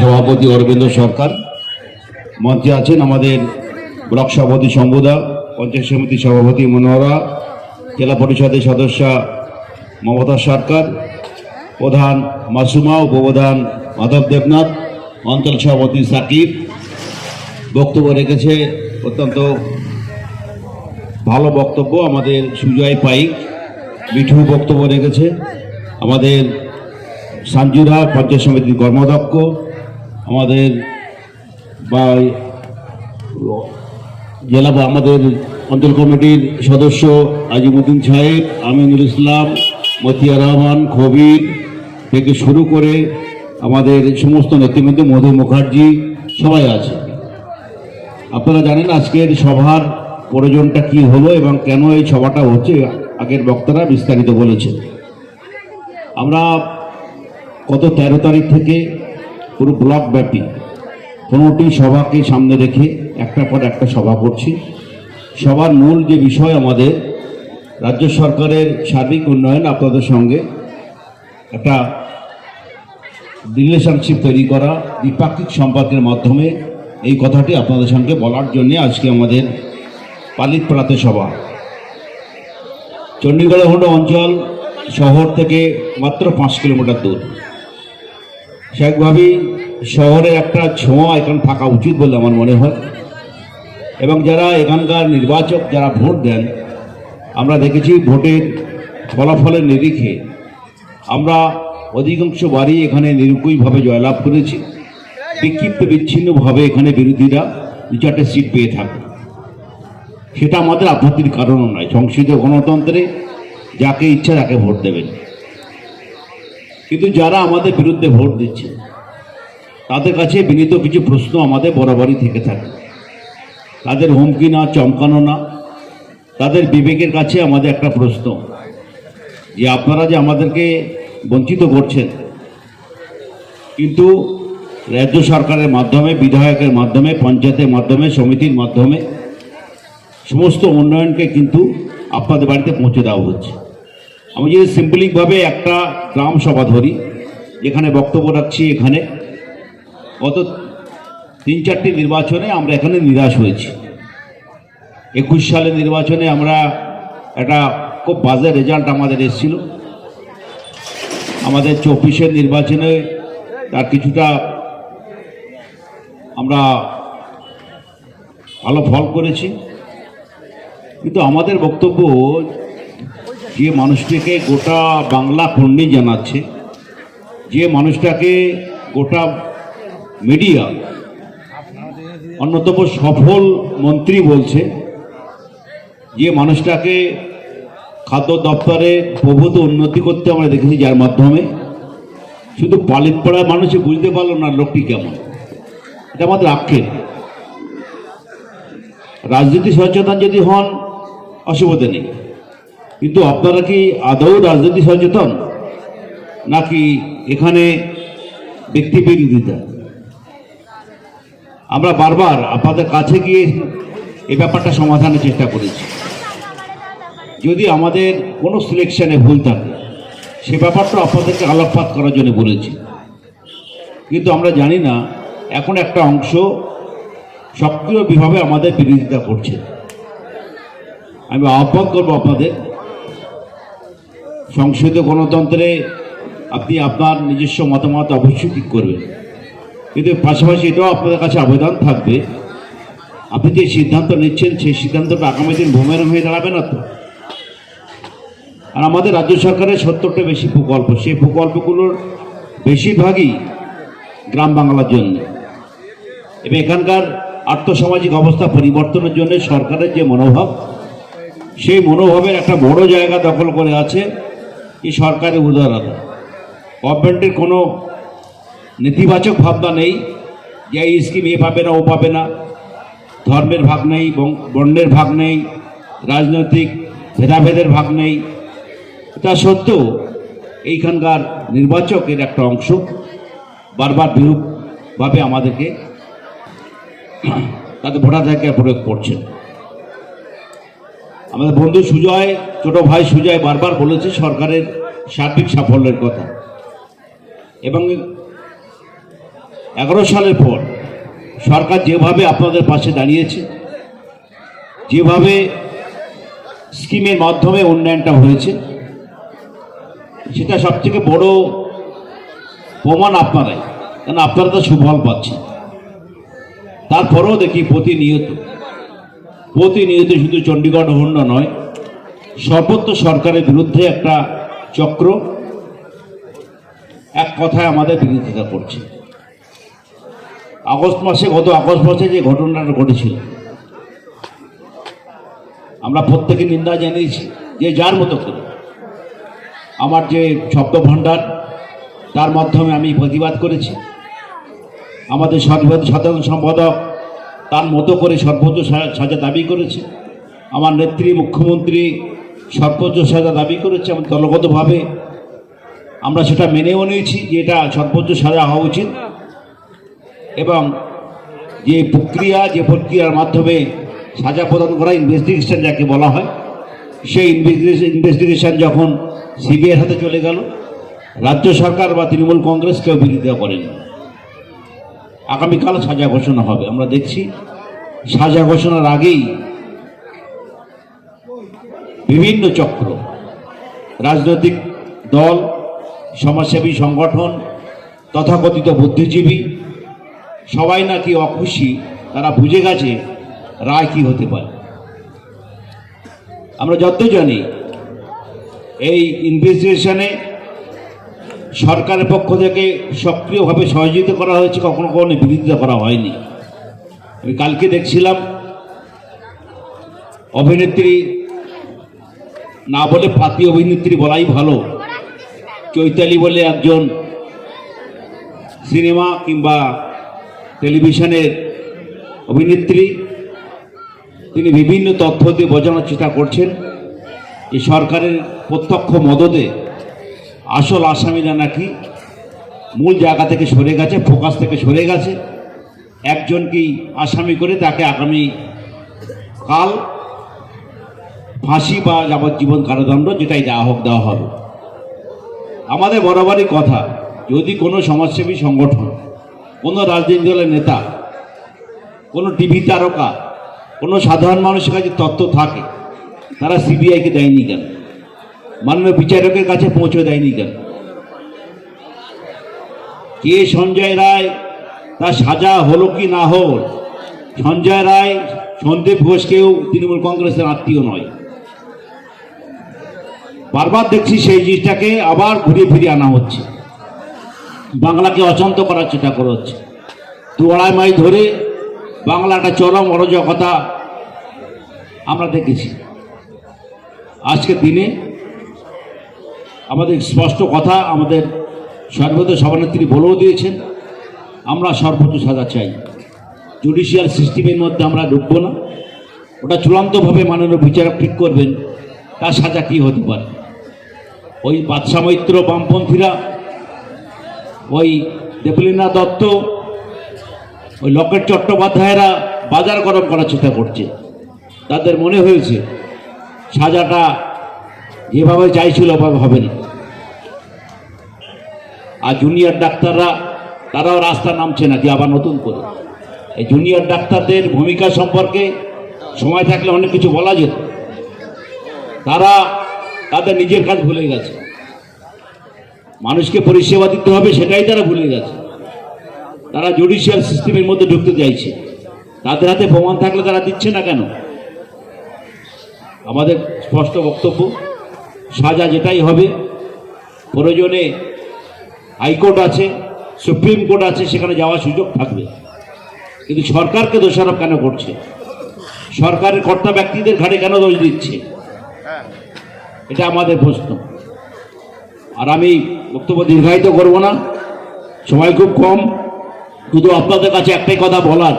সভাপতি অরবিন্দ সরকার মঞ্চে আছেন আমাদের ব্লক সভাপতি শম্ভুদা, পঞ্চায়েত সমিতি সভাপতি মনোহরা জেলা পরিষদের সদস্যা মমতা সরকার, প্রধান মাসুমা, উপপ্রধান মাধব দেবনাথ, অঞ্চল সভাপতি সাকিব। বক্তব্য রেখেছে অত্যন্ত ভালো বক্তব্য আমাদের সুজয় পাইক। মিঠু বক্তব্য রেখেছে আমাদের সাঞ্জুরা পঞ্চায়েত সমিতির কর্মদক্ষ আমাদের বা জেলা বা আমাদের অঞ্চল কমিটির সদস্য আজিমুদ্দিন সাহেব, আমিনুল ইসলাম, মতিয়া রহমান, খবির থেকে শুরু করে আমাদের সমস্ত নেতৃবৃন্দ, মধু মুখার্জি, সবাই আছে। আপনারা জানেন আজকের সভার প্রয়োজনটা কি হলো এবং কেন এই সভাটা হচ্ছে, আগের বক্তারা বিস্তারিত বলেছেন। আমরা গত তেরো তারিখ থেকে পুরো ব্লক ব্যাপী। পনেরোটি সভাকে সামনে রেখে একটা পর একটা সভা করছি। সবার মূল যে বিষয় আমাদের, রাজ্য সরকারের সার্বিক উন্নয়ন আপনাদের সঙ্গে, একটা রিলেশনশিপ তৈরি করা, দ্বিপাক্ষিক সম্পর্কের মাধ্যমে এই কথাটি আপনাদের সঙ্গে বলার জন্য আজকে আমাদের পালিতপাড়াতে সভা। চণ্ডীগড় অঞ্চল শহর থেকে মাত্র পাঁচ কিলোমিটার দূর। স্বাভাবিকভাবেই শহরের একটা ছোঁয়া এখানে থাকা উচিত বলে আমার মনে হয়। এবং যারা এখানকার নির্বাচক, যারা ভোট দেন, আমরা দেখেছি ভোটের ফলাফলের নিরিখে আমরা অধিকাংশ বারই এখানে নিরুপয়ভাবে জয়লাভ করেছি। বিক্ষিপ্ত বিচ্ছিন্নভাবে এখানে বিরোধীরা দু চারটে সিট পেয়ে থাকে। সেটা আমাদের আপত্তির কারণও নয়। সংসদীয় গণতন্ত্রে যাকে ইচ্ছা তাকে ভোট দেবেন। কিন্তু যারা আমাদের বিরুদ্ধে ভোট দিচ্ছে, তাদের কাছে বিনীত কিছু প্রশ্ন আমাদের বরাবরই থেকে থাকে। তাদের হুমকি না, চমকানো না। তাদের বিবেকের কাছে আমাদের একটা প্রশ্ন, যে আপনারা যে আমাদেরকে বঞ্চিত করছেন, কিন্তু রাজ্য সরকারের মাধ্যমে, বিধায়কের মাধ্যমে, পঞ্চায়েতের মাধ্যমে, সমিতির মাধ্যমে, সমস্ত উন্নয়নকে কিন্তু আপনাদের বাড়িতে পৌঁছে দেওয়া হচ্ছে। আমি যদি সিম্পলিকভাবে একটা গ্রাম সভা ধরি, যেখানে বক্তব্য রাখছি এখানে, গত তিন চারটি নির্বাচনে আমরা এখানে নিরাশ হয়েছি। একুশ সালের নির্বাচনে আমরা একটা খুব বাজে রেজাল্ট আমাদের এসেছিল। আমাদের চব্বিশের নির্বাচনে তার কিছুটা আমরা ভালো ফল করেছি। কিন্তু আমাদের বক্তব্য যে মানুষটিকে গোটা বাংলা খণ্ডি জানাচ্ছে, যে মানুষটাকে গোটা মিডিয়া, অন্যতম সফল মন্ত্রী বলছে, যে মানুষটাকে খাদ্য দপ্তরে প্রভূত উন্নতি করতে আমরা দেখেছি যার মাধ্যমে। শুধু পালিত পাড়ার মানুষে বুঝতে পারল না লোকটি কেমন। এটা আমাদের আক্ষেপ। রাজনীতি সচেতন যদি হন, অসুবিধা নেই। কিন্তু আপনারা কি আদৌ রাজনীতি সচেতন? নাকি এখানে ব্যক্তি বিরোধিতা? আমরা বারবার আপনাদের কাছে গিয়ে এই ব্যাপারটা সমাধানের চেষ্টা করেছি। যদি আমাদের কোনো সিলেকশনে ভুল থাকে, সে ব্যাপারটা আপনাদেরকে আলোকপাত করার জন্য বলেছি। কিন্তু আমরা জানি না, এখন একটা অংশ সক্রিয়ভাবে আমাদের বিরোধিতা করছে। আমি আহ্বান করব আপনাদের সংসদীয় গণতন্ত্রে আপনি আপনার নিজস্ব মতামত অবশ্যই ঠিক করবেন। কিন্তু পাশাপাশি এটাও আপনাদের কাছে আবেদন থাকবে। আপনি যে সিদ্ধান্ত নিচ্ছেন, সেই সিদ্ধান্তটা আগামী দিন ভূমের হয়ে দাঁড়াবে না তো। আর আমাদের রাজ্য সরকারের সত্তরটা বেশি প্রকল্প, সেই প্রকল্পগুলোর বেশিরভাগই গ্রাম বাংলার জন্য। এবং এখানকার আর্থসামাজিক অবস্থা পরিবর্তনের জন্য সরকারের যে মনোভাব, সেই মনোভাবের একটা বড় জায়গা দখল করে আছে। এই সরকারের উদারতা। গভর্নমেন্টের কোনো নেতিবাচক ভাবনা নেই যে এই স্কিম এ পাবে না, ও পাবে না। ধর্মের ভাগ নেই বর্ণের ভাগ নেই, রাজনৈতিক ভেদাভেদের ভাগ নেই। তা সত্ত্বেও এইখানকার নির্বাচকের একটা অংশ বারবার বিরূপভাবে আমাদেরকে তাদের ভোটাধিকার প্রয়োগ করছেন। আমাদের বন্ধু সুজয়, ছোট ভাই সুজয় বারবার বলেছে সরকারের সার্বিক সাফল্যের কথা। এবং এগারো সালের পর সরকার যেভাবে আপনাদের পাশে দাঁড়িয়েছে, যেভাবে স্কিমের মাধ্যমে উন্নয়নটা হয়েছে, সেটা সবথেকে বড় প্রমাণ আপনারাই। কারণ আপনারা তো সুফল পাচ্ছেন। তারপরেও দেখি প্রতিনিয়ত প্রতিনিয়ত শুধু চণ্ডীগড় হন্ড নয় সর্বত্র সরকারের বিরুদ্ধে একটা চক্র, এক কথায় আমাদের বিরোধিতা করছে। আগস্ট মাসে, গত আগস্ট মাসে যে ঘটনাটা ঘটেছিল, আমরা প্রত্যেকে নিন্দা জানিয়েছি যে যার মতো করে। আমার যে শব্দ ভাণ্ডার তার মাধ্যমে আমি প্রতিবাদ করেছি। আমাদের সাধারণ সম্পাদক তার মতো করে সর্বোচ্চ সাজা দাবি করেছে। আমার নেত্রী, মুখ্যমন্ত্রী সর্বোচ্চ সাজা দাবি করেছে এবং দলগতভাবে আমরা সেটা মেনেও নিয়েছি যে এটা সর্বোচ্চ সাজা হওয়া উচিত। এবং যে প্রক্রিয়া, যে প্রক্রিয়ার মাধ্যমে সাজা প্রদান করা ইনভেস্টিগেশন যাকে বলা হয়, সেই ইনভেস্টিগেশন যখন সিবিআইয়ের হাতে চলে গেল, রাজ্য সরকার বা তৃণমূল কংগ্রেস কেউ বিরোধিতা করেনি। আগামীকাল সাজা ঘোষণা হবে। আমরা দেখছি, সাজা ঘোষণার আগেই বিভিন্ন চক্র, রাজনৈতিক দল, সমাজসেবী সংগঠন, তথাকথিত বুদ্ধিজীবী, সবাই নাকি অখুশি, তারা বুঝে গেছে রায় কি হতে পারে। আমরা যত জানি, এই ইনভেস্টিগেশনে সরকারের পক্ষ থেকে সক্রিয়ভাবে সহযোগিতা করা হয়েছে, কখনো কখনো বিরোধিতা করা হয়নি। আমি কালকে দেখছিলাম, অভিনেত্রী, না বলে পাতি অভিনেত্রী বলাই ভালো। চৈতালি বলে একজন সিনেমা কিংবা টেলিভিশনের অভিনেত্রী, তিনি বিভিন্ন তথ্য দিয়ে বোঝানোর চেষ্টা করছেন যে সরকারের প্রত্যক্ষ মদতে আসল আসামিরা নাকি মূল জায়গা থেকে সরে গেছে, ফোকাস থেকে সরে গেছে। একজনকেই আসামি করে তাকে আগামী কাল ফাঁসি বা যাবজ্জীবন কারাদণ্ড যেটাই দেওয়া হোক দেওয়া হবে। আমাদের বরাবরই কথা, যদি কোনো সমাজসেবী সংগঠন, কোনো রাজনৈতিক দলের নেতা, কোনো টিভি তারকা, কোনো সাধারণ মানুষের কাছে তথ্য থাকে, তারা সিবিআইকে দেয়নি কেন? মাননীয় বিচারকের কাছে পৌঁছে দেয়নি কেন? কে সঞ্জয় রায় তার সাজা হলো কি না হল? সঞ্জয় রায়, সন্দীপ ঘোষকেও তৃণমূল কংগ্রেসের আত্মীয় নয়। বারবার দেখছি সেই জিনিসটাকে আবার ঘুরিয়ে ফিরিয়ে আনা হচ্ছে। বাংলাকে অশান্ত করার চেষ্টা করা হচ্ছে। দু আড়াই মাইল ধরে বাংলাটা চরম অরাজকতা আমরা দেখেছি। আজকের দিনে আমাদের স্পষ্ট কথা আমাদের সর্বদা সভানেত্রী বলেও দিয়েছেন, আমরা সর্বোচ্চ সাজা চাই। জুডিশিয়াল সিস্টেমের মধ্যে আমরা ঢুকবো না। ওটা চূড়ান্তভাবে মাননীয় বিচারক ঠিক করবেন, তার সাজা কী হতে পারে। ওই বাদশা মৈত্র বামপন্থীরা, ওই দেবলীনা দত্ত, ওই লকেট চট্টোপাধ্যায়রা বাজার গরম করার চেষ্টা করছে। তাদের মনে হয়েছে, সাজাটা যেভাবে চাইছিল ওভাবে হবে না। আর জুনিয়র ডাক্তাররা, তারাও রাস্তা নামছে না যে আবার নতুন করে। এই জুনিয়র ডাক্তারদের ভূমিকা সম্পর্কে সময় থাকলে অনেক কিছু বলা যেত। তারা তাদের নিজের কাজ ভুলে গেছে। মানুষকে পরিষেবা দিতে হবে, সেটাই তারা ভুলে গেছে। তারা জুডিশিয়াল সিস্টেমের মধ্যে ঢুকতে চাইছে। তাদের হাতে প্রমাণ থাকলে তারা দিচ্ছে না কেন? আমাদের স্পষ্ট বক্তব্য, সাজা যেটাই হবে, প্রয়োজনে হাইকোর্ট আছে, সুপ্রিম কোর্ট আছে, সেখানে যাওয়ার সুযোগ থাকবে। কিন্তু সরকারকে দোষারোপ কেন করছে? সরকারের কর্তা ব্যক্তিদের ঘাড়ে কেন দোষ দিচ্ছে? এটা আমাদের প্রশ্ন। আর আমি বক্তব্য দীর্ঘায়িত করব না। সময় খুব কম। শুধু আপনাদের কাছে একটাই কথা বলার,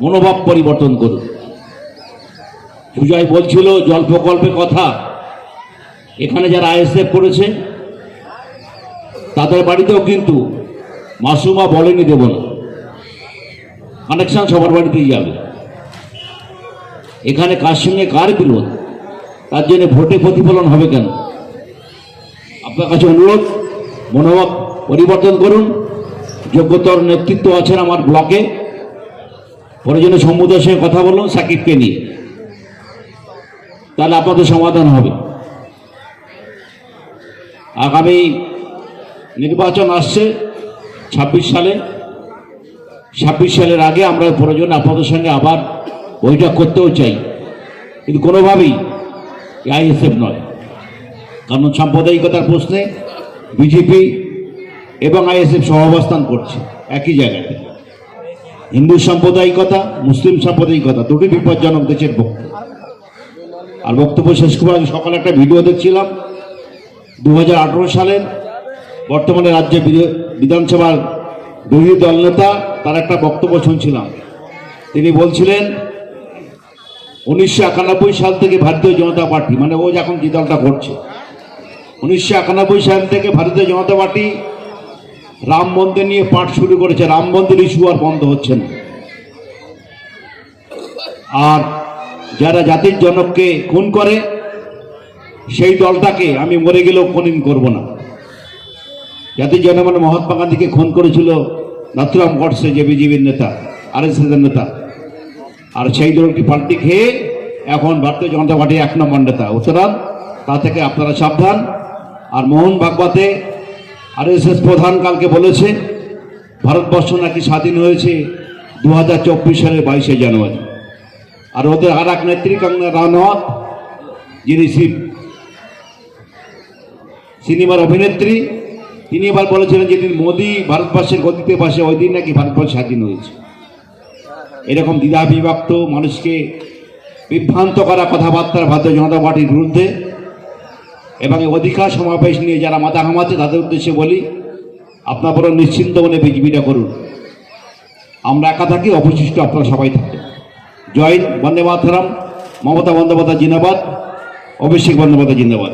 মনোভাব পরিবর্তন করুন। সুজয় বলছিল, জল প্রকল্পের কথা। এখানে যারা আইএসএফ করেছে তাদের বাড়িতেও কিন্তু মাসুমা বলেনি দেব না। কানেকশন সবার বাড়িতেই যাবে। এখানে কার সঙ্গে কার বিরোধ? তার জন্য ভোটে প্রতিফলন হবে কেন? আপনার কাছে অনুরোধ, মনোভাব পরিবর্তন করুন। যোগ্যতর নেতৃত্ব আছেন আমার ব্লকে। প্রয়োজনে সম্মুদের সঙ্গে কথা বলুন সাকিবকে নিয়ে। তাহলে আপনাদের সমাধান হবে। আগামী নির্বাচন আসছে ছাব্বিশ সালে। ছাব্বিশ সালের আগে আমরা প্রয়োজন আপনাদের সঙ্গে আবার ওইটা করতেও চাই। কিন্তু কোনোভাবেই আইএসএফ নয়। কারণ সাম্প্রদায়িকতার প্রশ্নে বিজেপি এবং আইএসএফ সহাবস্থান করছে একই জায়গাতে হিন্দু সাম্প্রদায়িকতা, মুসলিম সাম্প্রদায়িকতা দুটি বিপজ্জনক দেশের বক্তব্য আর বক্তব্য শেষ করার আগে সকালে একটা ভিডিও দেখছিলাম। দু সালের বর্তমানে রাজ্যে বিধি- বিধানসভার বিরোধী দল নেতা, তার একটা বক্তব্য শুনছিলাম। তিনি বলছিলেন, উনিশশো একানব্বই সাল থেকে ভারতীয় জনতা পার্টি মানে ও যখন যে দলটা করছে, উনিশশো একানব্বই সাল থেকে ভারতীয় জনতা পার্টি রাম মন্দির নিয়ে পাঠ শুরু করেছে। রাম মন্দির ইস্যু আর বন্ধ হচ্ছে না। আর যারা জাতির জনককে খুন করে, সেই দলটাকে আমি মরে গেলেও কোনদিন করব না। জাতির জনক মানে মহাত্মা গান্ধীকে খুন করেছিল নাথুরাম গডসে যে বিজেপির নেতা আর এস এসের নেতা। আর সেই দলটি পাল্টি খেয়ে এখন ভারতীয় জনতা পার্টি এক নম্বর নেতা। সুতরাং তা থেকে আপনারা সাবধান। আর মোহন ভাগবতে আর এস এস প্রধান কালকে বলেছে, ভারতবর্ষ নাকি স্বাধীন হয়েছে দু হাজার চব্বিশ সালের বাইশে জানুয়ারি। আর ওদের আর এক নেত্রী, কঙ্গনা রানাওয়াত, যিনি সিনেমার অভিনেত্রী তিনি এবার বলেছিলেন যেদিন মোদী ভারতবর্ষের গতিতে বসে, ওই দিন নাকি ভারতবর্ষ স্বাধীন হয়েছে। এরকম দ্বিধা বিভক্ত মানুষকে বিভ্রান্ত করা কথাবার্তার ভারতীয় জনতা পার্টির বিরুদ্ধে এবং অধিকার সমাবেশ নিয়ে যারা মাথা ঘামাচ্ছে তাদের উদ্দেশ্যে বলি, আপনার বড় নিশ্চিন্ত মনে বিজেপিটা করুন। আমরা একা থাকি, অবশিষ্ট আপনারা সবাই থাকেন। জয় বন্দে মমতা বন্দ্যোপাধ্যায় জিন্দাবাদ, অভিষেক বন্দ্যোপাধ্যায় জিন্দাবাদ।